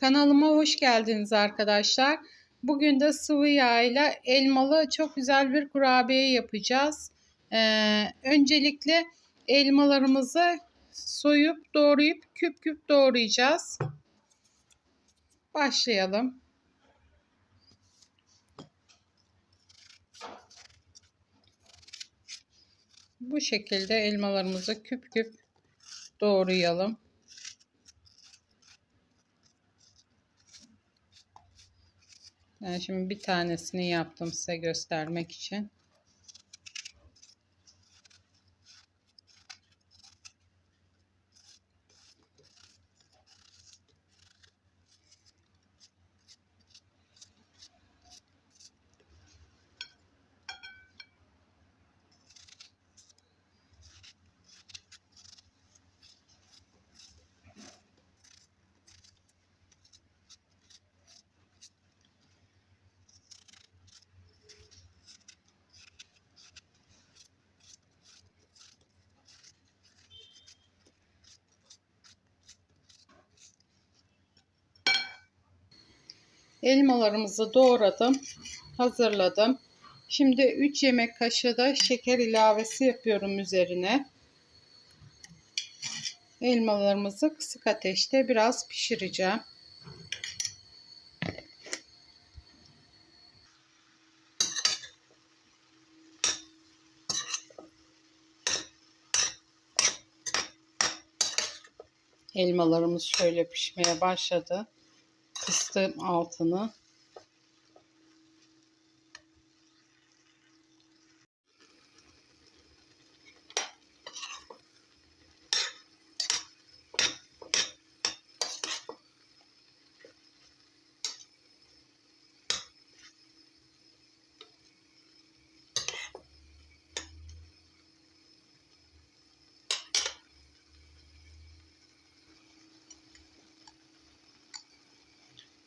Kanalıma hoş geldiniz arkadaşlar. Bugün de sıvı yağ ile elmalı çok güzel bir kurabiye yapacağız. Ee, öncelikle elmalarımızı soyup doğrayıp küp küp doğrayacağız. Başlayalım. Bu şekilde elmalarımızı küp küp doğrayalım. Ben şimdi bir tanesini yaptım size göstermek için. Elmalarımızı doğradım. Hazırladım. Şimdi 3 yemek kaşığı da şeker ilavesi yapıyorum üzerine. Elmalarımızı kısık ateşte biraz pişireceğim. Elmalarımız şöyle pişmeye başladı kıstım altını.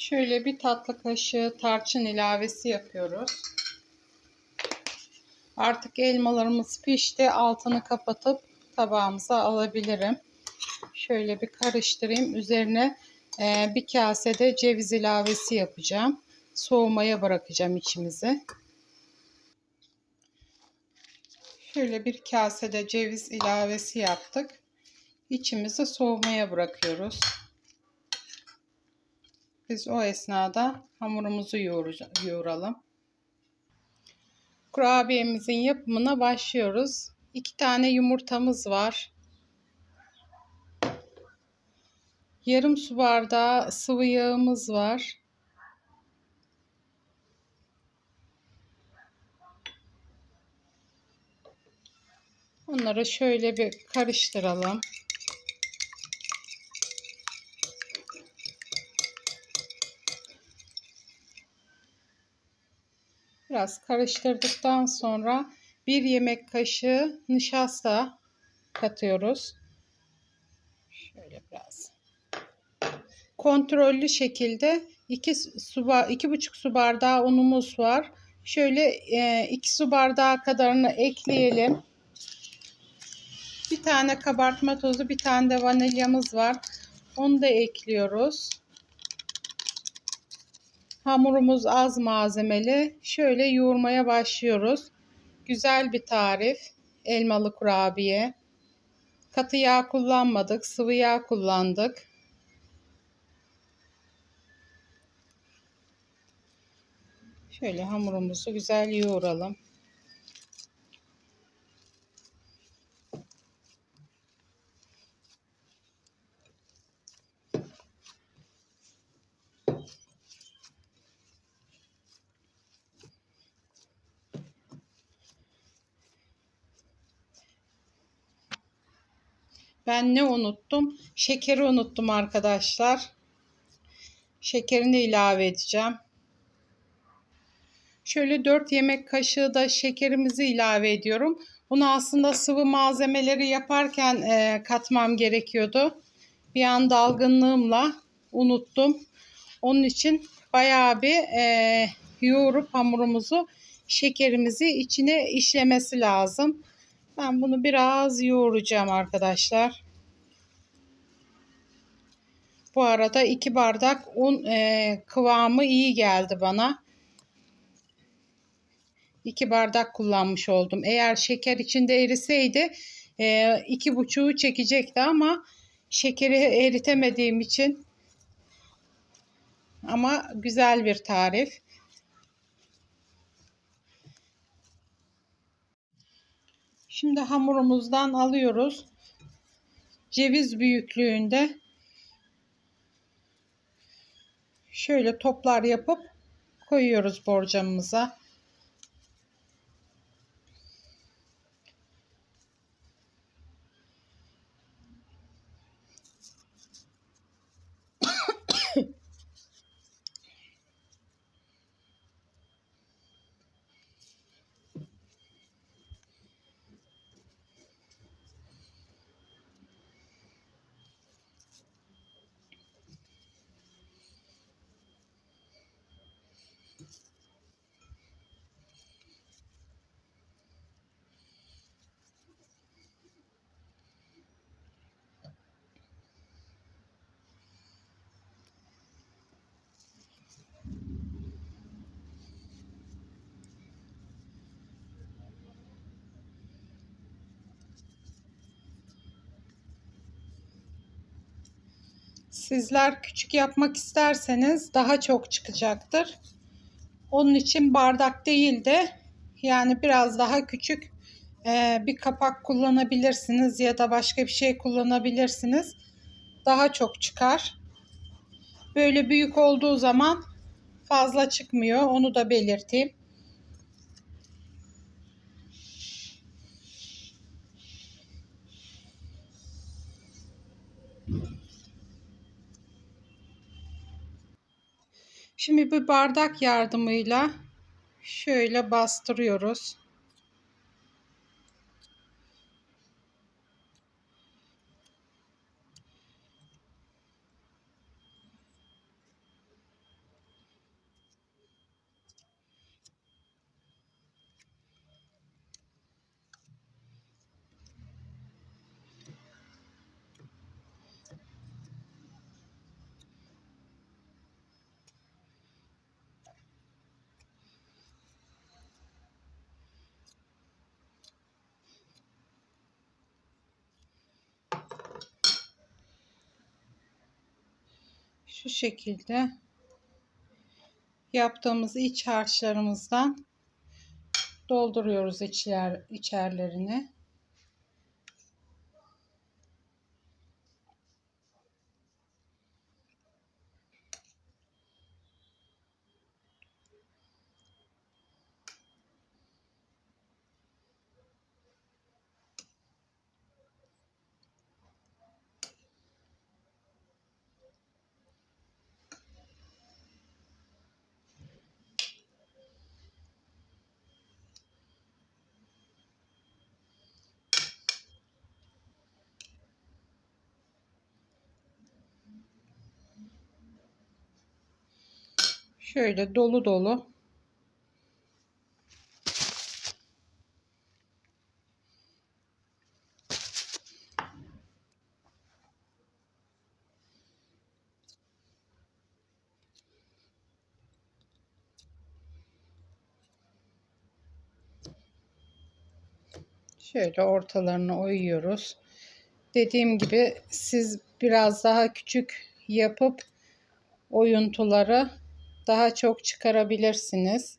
Şöyle bir tatlı kaşığı tarçın ilavesi yapıyoruz. Artık elmalarımız pişti. Altını kapatıp tabağımıza alabilirim. Şöyle bir karıştırayım. Üzerine e, bir kasede ceviz ilavesi yapacağım. Soğumaya bırakacağım içimizi. Şöyle bir kasede ceviz ilavesi yaptık. İçimizi soğumaya bırakıyoruz. Biz o esnada hamurumuzu yoğuralım. Kurabiyemizin yapımına başlıyoruz. İki tane yumurtamız var. Yarım su bardağı sıvı yağımız var. Onları şöyle bir karıştıralım. Biraz karıştırdıktan sonra bir yemek kaşığı nişasta katıyoruz. Şöyle biraz. Kontrollü şekilde 2 su iki buçuk su bardağı unumuz var. Şöyle 2 e, su bardağı kadarını ekleyelim. Bir tane kabartma tozu, bir tane de vanilyamız var. Onu da ekliyoruz. Hamurumuz az malzemeli. Şöyle yoğurmaya başlıyoruz. Güzel bir tarif. Elmalı kurabiye. Katı yağ kullanmadık. Sıvı yağ kullandık. Şöyle hamurumuzu güzel yoğuralım. Ben ne unuttum? Şekeri unuttum arkadaşlar. Şekerini ilave edeceğim. Şöyle 4 yemek kaşığı da şekerimizi ilave ediyorum. Bunu aslında sıvı malzemeleri yaparken e, katmam gerekiyordu. Bir an dalgınlığımla unuttum. Onun için bayağı bir e, yoğurup hamurumuzu şekerimizi içine işlemesi lazım. Ben bunu biraz yoğuracağım arkadaşlar. Bu arada 2 bardak un e, kıvamı iyi geldi bana. 2 bardak kullanmış oldum. Eğer şeker içinde eriseydi e, iki buçuğu çekecekti ama şekeri eritemediğim için ama güzel bir tarif. Şimdi hamurumuzdan alıyoruz. Ceviz büyüklüğünde şöyle toplar yapıp koyuyoruz borcamımıza. Sizler küçük yapmak isterseniz daha çok çıkacaktır. Onun için bardak değil de yani biraz daha küçük e, bir kapak kullanabilirsiniz ya da başka bir şey kullanabilirsiniz. Daha çok çıkar. Böyle büyük olduğu zaman fazla çıkmıyor. Onu da belirteyim. Şimdi bir bardak yardımıyla şöyle bastırıyoruz. Şu şekilde yaptığımız iç harçlarımızdan dolduruyoruz içler, içerlerini. Şöyle dolu dolu. Şöyle ortalarını oyuyoruz. Dediğim gibi siz biraz daha küçük yapıp oyuntuları daha çok çıkarabilirsiniz.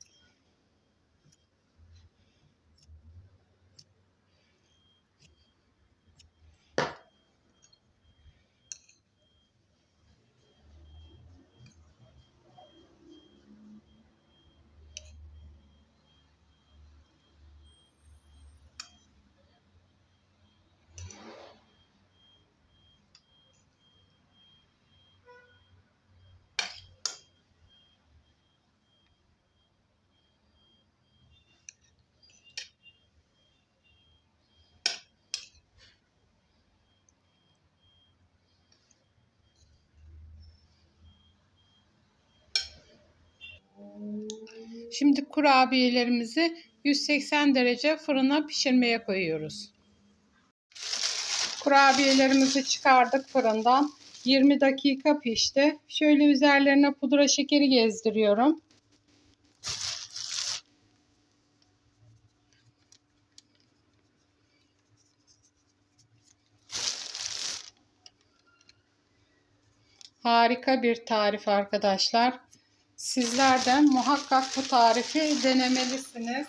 Şimdi kurabiyelerimizi 180 derece fırına pişirmeye koyuyoruz. Kurabiyelerimizi çıkardık fırından. 20 dakika pişti. Şöyle üzerlerine pudra şekeri gezdiriyorum. Harika bir tarif arkadaşlar. Sizler de muhakkak bu tarifi denemelisiniz.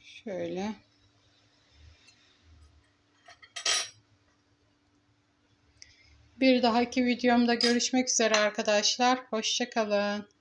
Şöyle. Bir dahaki videomda görüşmek üzere arkadaşlar. Hoşçakalın.